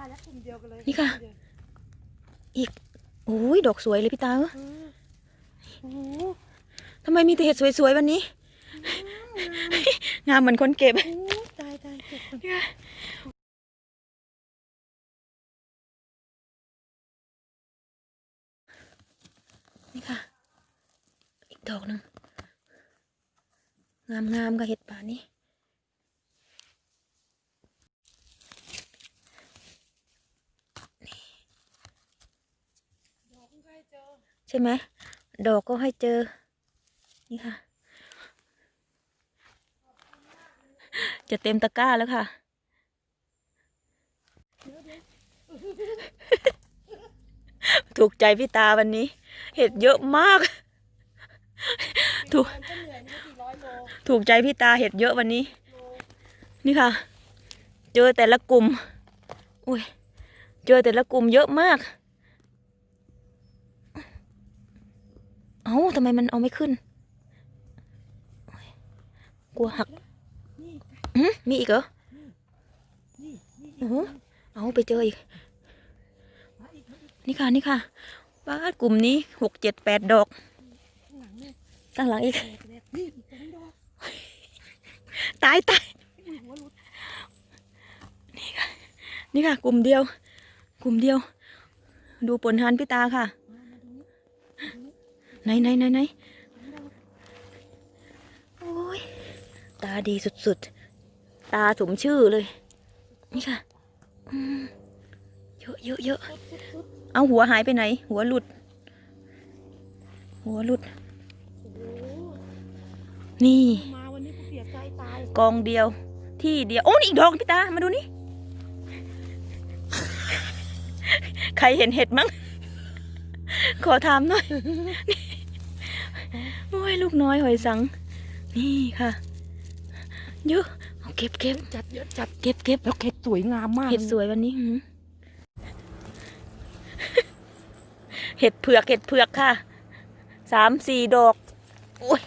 ายแล้วกลุ่มเดียวกันเลยนี่ค่ะโอ้ยดอกสวยเลยพี่ตาเอ้ยเออโอ้โหทำไมมีแต่เห็ดสวยๆวันนี้ งามเหมือนคนเก็บ โอ้โหตายตายเก็บก่อนนี่ค่ะ อีกดอกหนึ่งงามงามๆกับเห็ดป่านี้ ใช่ไหมดอกก็ให้เจอ นี่ค่ะ จะเต็มตะกร้าแล้วค่ะ ถูกใจพี่ตาวันนี้ เห็ดเยอะมาก ถูก ถูกใจพี่ตาเห็ดเยอะวันนี้ นี่ค่ะ เจอแต่ละกลุ่ม อุ้ย เจอแต่ละกลุ่มเยอะมาก เอ้าทำไมมันเอาไม่ขึ้นโอ๊ยกลัวหักนี่อืมมีอีกเหรอนี่นี่โอ้โหเอาไปเจออีกมาอีกมาอีก นี่ค่ะนี่ค่ะบ้านกลุ่มนี้หกเจ็ดแปดดอกข้างหลังเนี่ยตั้งหลังอีกแตกแตกนี่อีกสองดอกตายตายอุ้ยหัวหลุดนี่ค่ะ กลุ่มเดียว กลุ่มเดียว ดูผลหันพี่ตาค่ะ มามาตรงนี้ตรงนี้ ไหนไหนไหนไหนโอ้ยตาดีสุดๆ ตาสมชื่อเลย นี่ค่ะเยอะเยอะเยอะเอาหัวหายไปไหน หัวหลุด หัวหลุด นี่มาวันนี้กูเสียใจตายกองเดียว ที่เดียว โอ้นี่อีกดอกพี่ตา มาดูนี่ ใครเห็นเห็ดมั้ง ขอถามหน่อย โอ้ยลูกน้อยหอยสัง นี่ค่ะเยอะเอาเก็บเก็บจัดเยอะจัดเก็บเก็บแล้วเห็ดสวยงามมากเห็ดสวยวันนี้หืมเห็ดเผือกเห็ดเผือกค่ะสามสี่ดอกโอ้ย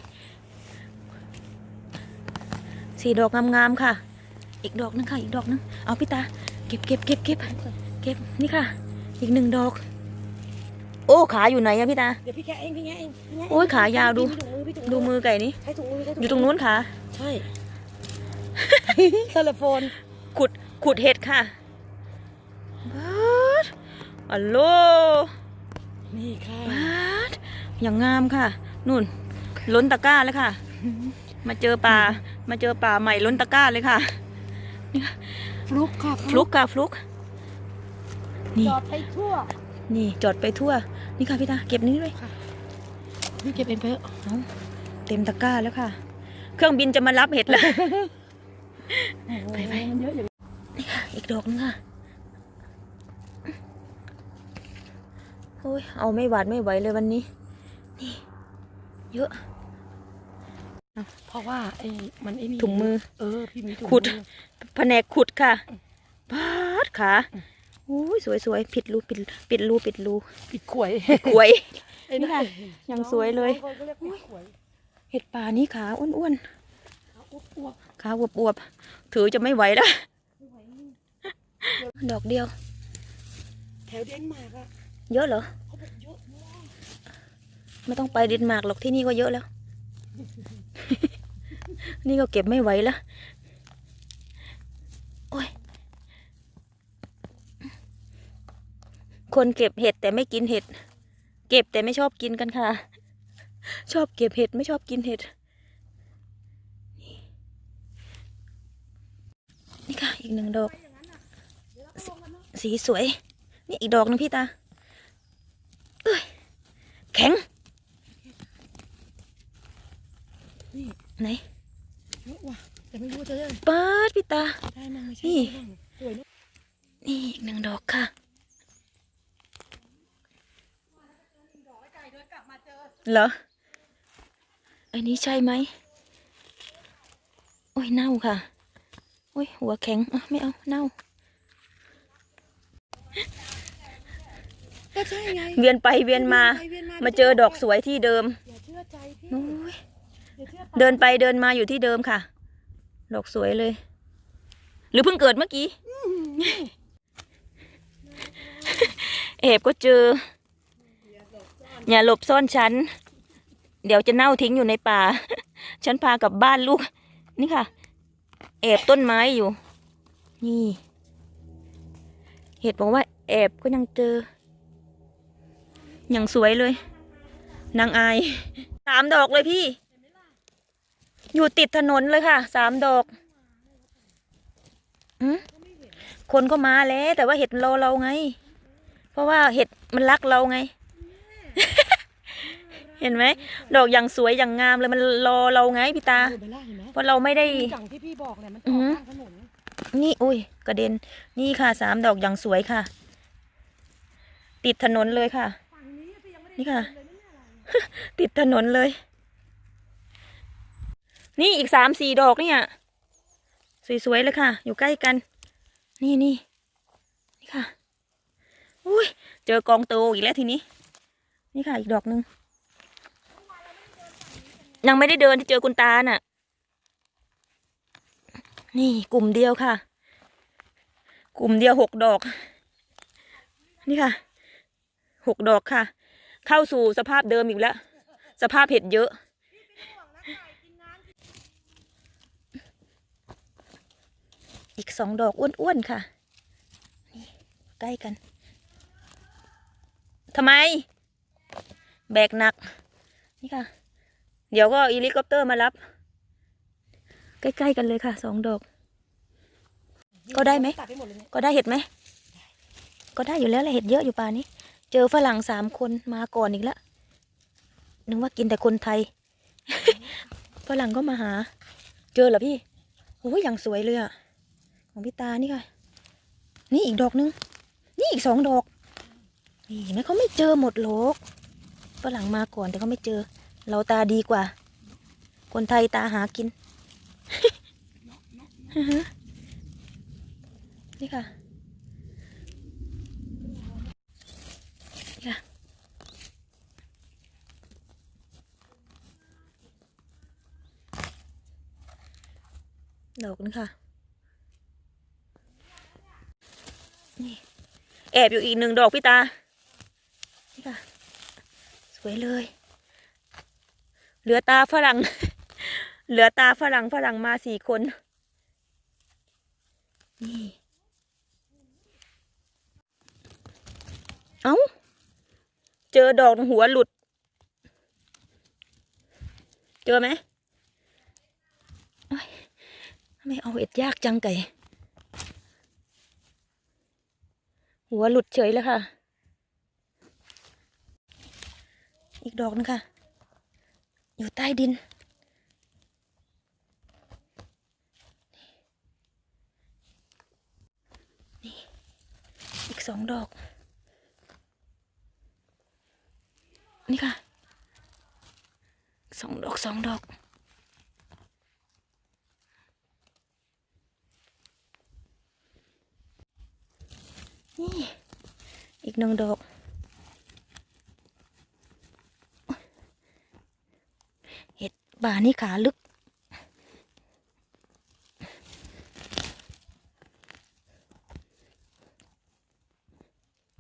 สี่ดอกงามๆค่ะ อีกดอกนึงค่ะ อีกดอกนึง เอาพี่ตา เก็บเก็บเก็บเก็บเก็บนี่ค่ะ อีกหนึ่งดอก โอ้ขาอยู่ไหนอะพี่ตา เดี๋ยวพี่แกะเองพี่แกะเองพี่แกะเงโอ้ยขายาวดู พี่ถุงมือพี่ถุงดูมือไก่นี้ใช้ถุงมือใช้ถุอยู่ตรงนู้นค่ะ ใช่ เทเลโฟนขุด ขุดเห็ดค่ะบัดอัลโหลนี่ค่ะบาดอย่างงามค่ะ นู่น ล้นตะกร้าเลยค่ะ มาเจอป่า มาเจอป่าใหม่ล้นตะกร้าเลยค่ะ ฟลุกค่ะฟลุกค่ะฟลุก นี่ จอดไปทั่ว นี่จอดไปทั่ว นี่ค่ะพี่ตาเก็บนี้ด้วยพี่เก็บเองไปเถอะเอาเต็มตะกร้าแล้วค่ะ เครื่องบินจะมารับเห็ดแล้วไปไปมันเยอะอย่างนี่ค่ะ อีกดอกนึงค่ะโอ้ยเอาไม่หวาดไม่ไหวเลยวันนี้ นี่เยอะเพราะว่าไอ้มันไอ้นี่ถุงมือ เออพี่มีถุงขุดมือแผนกขุดค่ะบาดขาโอ้ยสวยสวยๆผิดรูปิดปิดรูปิดรูปิดขวยขวยไอ้นี่ค่ะยังสวยเลยน้องคนก็เรียกปิดขวยเห็ดป่านี้ขาอ้วนเอาอ้วกๆขาอวบๆถือจะไม่ไหวแล้วๆไม่ไหวดอกเดียว แถวเดนมาร์กอะเยอะเหรอเขาบอกเยอะมากไม่ต้องไปเดนมาร์กหรอกที่นี่ก็เยอะแล้ว นี่ก็เก็บไม่ไหวแล้ว โอ้ย คนเก็บเห็ดแต่ไม่กินเห็ด เก็บแต่ไม่ชอบกินกันค่ะ ชอบเก็บเห็ดไม่ชอบกินเห็ด นี่นี่ค่ะ อีกหนึ่งดอกสสีสวย นี่อีกดอกหนึงพี่ตาเอ้ยแข็ง นี่ไหนเยอะว่ะแต่ไม่รู้จะได้ปาดพี่ตา ได้มั้งไม่ใช่นี่ได้มั้งสวยเนอะนี่อีกหนึ่งดอกค่ะ เหรออันนี้ใช่ไหมโอ้ยเน่าค่ะโอ้ยหัวแข็งอะไม่เอาเน่าก็ใช่ไงเวียนไปเวียนมาไปวียมาเจอดอกสวยที่เดิมอย่าเชื่อใจพี่โอ้ยอย่าเชื่อเดินไปเดินมาอยู่ที่เดิมค่ะ ดอกสวยเลย หรือเพิ่งเกิดเมื่อกี้แอบก็เจอ อย่าหลบซ่อนฉัน เดี๋ยวจะเน่าทิ้งอยู่ในป่า ฉันพากลับบ้านลูก นี่ค่ะ แอบต้นไม้อยู่ นี่ เห็ดบอกว่า แอบก็ยังเจอ อย่างสวยเลย นางอายสามดอกเลยพี่ อยู่ติดถนนเลยค่ะ สามดอกอืมคนก็มาแล้ว แต่ว่าเห็ดรอเราไง เพราะว่าเห็ดมันรักเราไง เห็นไหมดอกอย่างสวยอย่างงามเลยมันรอเราไงพี่ตาเห็นไหมล่ะเห็นไหมเพราะเราไม่ได้ อย่างที่พี่บอกแหละมันอือออกหือข้างถนนนี่อุ้ยกระเด็นนี่ค่ะสามดอกอย่างสวยค่ะ ติดถนนเลยค่ะ ฝั่งนี้พี่ยังไม่ได้นี่ค่ะ เดินเลยไม่เนี่ยอะไรติดถนนเลย นี่อีกสามสี่ดอกเนี่ย สวยๆเลยค่ะ อยู่ใกล้กัน นี่นี่นี่ค่ะ อุ้ยเจอกองโตอีกแล้วทีนี้ นี่ค่ะอีกดอกหนึ่ง ยังไม่ได้เดินที่เจอคุณตาน่ะ นี่กลุ่มเดียวค่ะ กลุ่มเดียวหกดอก นี่ค่ะหกดอกค่ะ เข้าสู่สภาพเดิมอีกแล้ว สภาพเห็ดเยอะอีกสองดอกอ้วนๆค่ะ นี่ใกล้กันทำไม แบกหนัก นี่ค่ะ เดี๋ยวก็อีลิคอปเตอร์มารับ ใกล้ๆกันเลยค่ะสองดอก ก็ได้ไหม ตัดไปหมดเลยเนี่ยก็ได้เห็ดไหม ก็ได้อยู่แล้วแหละเห็ดเยอะอยู่ป่านี้ เจอฝรั่งสามคนมาก่อนอีกแล้วนึกว่ากินแต่คนไทย ฝรั่งก็มาหา เจอเหรอพี่โอ้ยอย่างสวยเลยอะของพี่ตานี่ค่ะ นี่อีกดอกนึง นี่อีกสองดอก นี่เห็นไหมเขาไม่เจอหมดหรอกฝรั่งมาก่อนแต่เขาไม่เจอ เราตาดีกว่า คนไทยตาหากิน นี่ค่ะ นี่ค่ะ ดอกนึงค่ะ นี่ แอบอยู่อีกหนึ่งดอกพี่ตา นี่ค่ะ สวยเลย เหลือตาฝรั่ง เหลือตาฝรั่งฝรั่งมาสี่คนนี่เอ้า เจอดอกหัวหลุด เจอไหมทำไม่เอาเอ็ดยากจังไก่ หัวหลุดเฉยเลยค่ะ อีกดอกนึงค่ะ อยู่ใต้ดิน นี่ อีกสองดอก นี่ค่ะสองดอกสองดอกนี่อีกหนึ่งดอก เห็ดป่านี่ขาลึก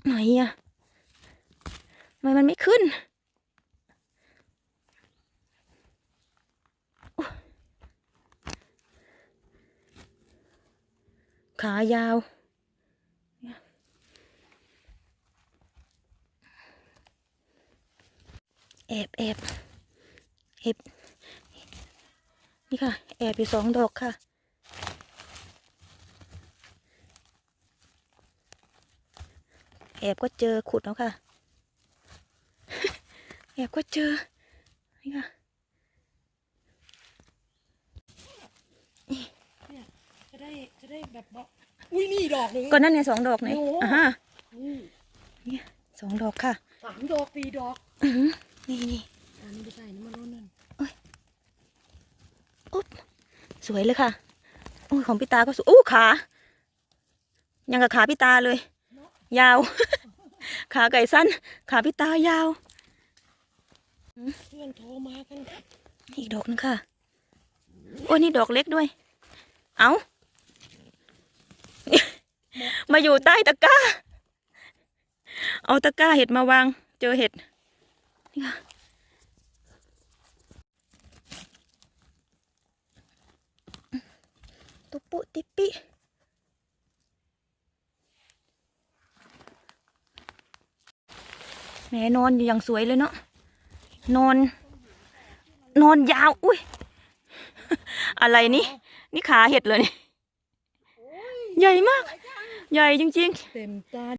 ไหนอะทำไมมันไม่ขึ้นขายาวแอบแอบแอบ นี่ค่ะ แอบอยู่สองดอกค่ะแอบก็เจอขุดแล้วค่ะ แอบก็เจอ นี่ค่ะจะได้จะได้แบบว่าอุ้ยนี่ดอกหนึ่งก็นั่นไงสองดอกไหนโอ้อ่าฮะนี่สองดอกค่ะสามดอกสี่ดอกอื้อหือนี่นี่อันนี้ไม่ใช่นี่มันรุ่นนั่นอุ๊บส วยเลยค่ะโอ้ยของพี่ตาก็สวยอู้ขา ยังกับขาพี่ตาเลย ยาว ขาไก่สั้น ขาพี่ตายาวเพื่อนโทรมากันอีกดอกนึงค่ะ โอ้ยนี่ดอกเล็กด้วย เอา มาอยู่ใต้ตะกร้า เอาตะกร้าเห็ดมาวาง เจอเห็ด นี่ค่ะ ตุปุติปิแหมนอนอยู่อย่างสวยเลยเนาะนอน นอนยาว อุ้ย อะไรนี่ นี่ขาเห็ดเลยนี่ ใหญ่มาก ใหญ่จริง ๆ เต็มตา